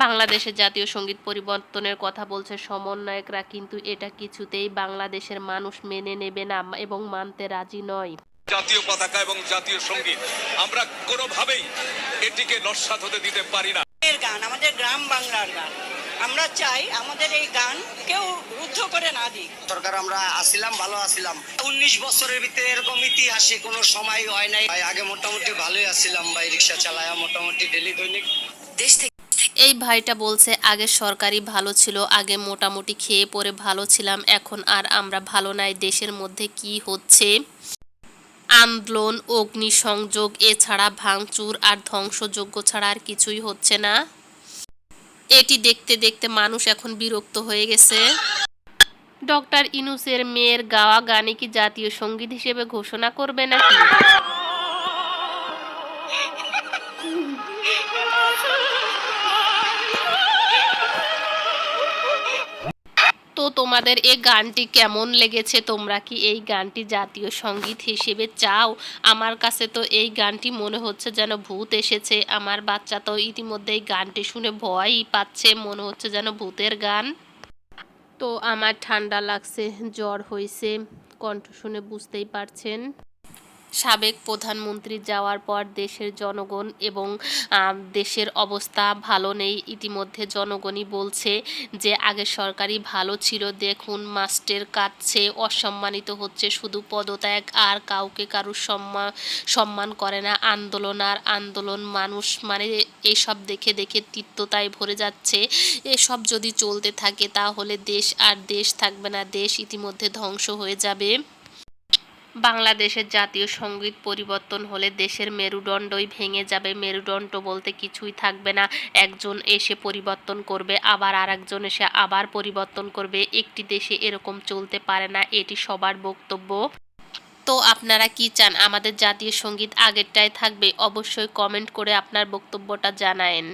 বাংলাদেশের জাতীয় সংগীত পরিবর্তনের কথা বলছে সমন্বয়করা কিন্তু এটা কিছুতেই বাংলাদেশের মানুষ মেনে নেবে না এবং মানতে রাজি নয়। জাতীয় পতাকা এবং জাতীয় সংগীত আমরা কোনোভাবেই এটিকে নস্বাত হতে দিতে পারি না। এর গান আমাদের গ্রাম বাংলার গান। আমরা চাই আমাদের এই গান কেউ রুদ্ধ করে না দিক। সরকার আমরা আসিলাম ভালো আসিলাম। উনিশ বছরের ভিতরে এরকম ইতিহাসে কোনো সময় হয় নাই। ভাই আগে মোটামুটি ভালোই আসছিলাম ভাই রিক্সা চালায়া মোটামুটি ডেলি দৈনিক। দেশ থেকে এই ভাইটা বলছে, আগে সরকারি ভালো ছিল, আগে মোটামুটি খেয়ে পরে ভালো ছিলাম, এখন আর আমরা ভালো নাই, দেশের মধ্যে কি হচ্ছে? আন্দোলন, অগ্নিসংযোগ, এছাড়া ভাঙচুর আর ধ্বংসযোগ্য ছাড়া আর কিছুই হচ্ছে না। এটি দেখতে দেখতে মানুষ এখন বিরক্ত হয়ে গেছে। ডক্টর ইনুসের মেয়ের গাওয়া গানে কি জাতীয় সংগীত হিসেবে ঘোষণা করবে নাকি? তো তোমাদের এই গানটি কেমন লেগেছে? তোমরা কি এই গানটি জাতীয় সংগীত হিসেবে চাও? আমার কাছে তো এই গানটি মনে হচ্ছে যেন ভূত এসেছে। আমার বাচ্চা তো ইতিমধ্যে এই গানটি শুনে ভয়ই পাচ্ছে। মনে হচ্ছে যেন ভূতের গান। তো আমার ঠান্ডা লাগছে, জ্বর হয়েছে কণ্ঠ শুনে বুঝতেই পারছেন। সাবেক প্রধানমন্ত্রী যাওয়ার পর দেশের জনগণ এবং দেশের অবস্থা ভালো নেই। ইতিমধ্যে জনগণই বলছে যে, আগে সরকারি ভালো ছিল। দেখুন, মাস্টের কাছে অসম্মানিত হচ্ছে শুধু পদত্যাগ আর কাউকে কারুর সম্মান সম্মান করে না। আন্দোলন আর আন্দোলন মানুষ মানে এসব দেখে দেখে তিক্ততায় ভরে যাচ্ছে। এসব যদি চলতে থাকে তাহলে দেশ আর দেশ থাকবে না। দেশ ইতিমধ্যে ধ্বংস হয়ে যাবে। বাংলাদেশের জাতীয় সংগীত পরিবর্তন হলে দেশের মেরুদণ্ডই ভেঙে যাবে। মেরুদণ্ড বলতে কিছুই থাকবে না। একজন এসে পরিবর্তন করবে, আবার আরেকজন এসে আবার পরিবর্তন করবে। একটি দেশে এরকম চলতে পারে না, এটি সবার বক্তব্য। তো আপনারা কি চান, আমাদের জাতীয় সংগীত আগেরটাই থাকবে? অবশ্যই কমেন্ট করে আপনার বক্তব্যটা জানায়েন।